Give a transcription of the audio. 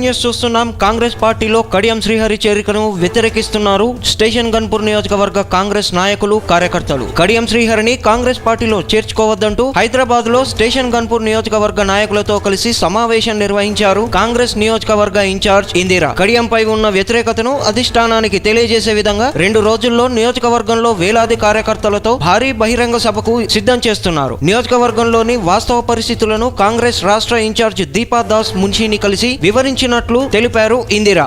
News చూస్తున్నాం. కాంగ్రెస్ పార్టీలో కడియం శ్రీహరి చేరికను వ్యతిరేకిస్తున్నారు. స్టేషన్ గన్పూర్ నియోజకవర్గ కాంగ్రెస్ నాయకులు కార్యకర్తలు. కడియం శ్రీహరిని కాంగ్రెస్ పార్టీలో చేర్చుకోవద్దంటూ హైదరాబాద్లో స్టేషన్ గన్పూర్ నియోజకవర్గ నాయకులతో కలిసి సమావేశం నిర్వహించారు కాంగ్రెస్ నియోజకవర్గ ఇన్ఛార్జ్ ఇందిరా. కడియంపై ఉన్న వ్యతిరేకతను అధిష్టానానికి తెలియజేసే విధంగా రెండు రోజుల్లో నియోజకవర్గంలో వేలాది కార్యకర్తలతో భారీ బహిరంగ సభకు సిద్ధం చేస్తున్నారు. నియోజకవర్గంలోని వాస్తవ పరిస్థితులను కాంగ్రెస్ రాష్ట్ర ఇన్ఛార్జ్ దీపా దాస్ మున్షిని కలిసి వివరించినట్లు తెలిపారు ఇందిరా.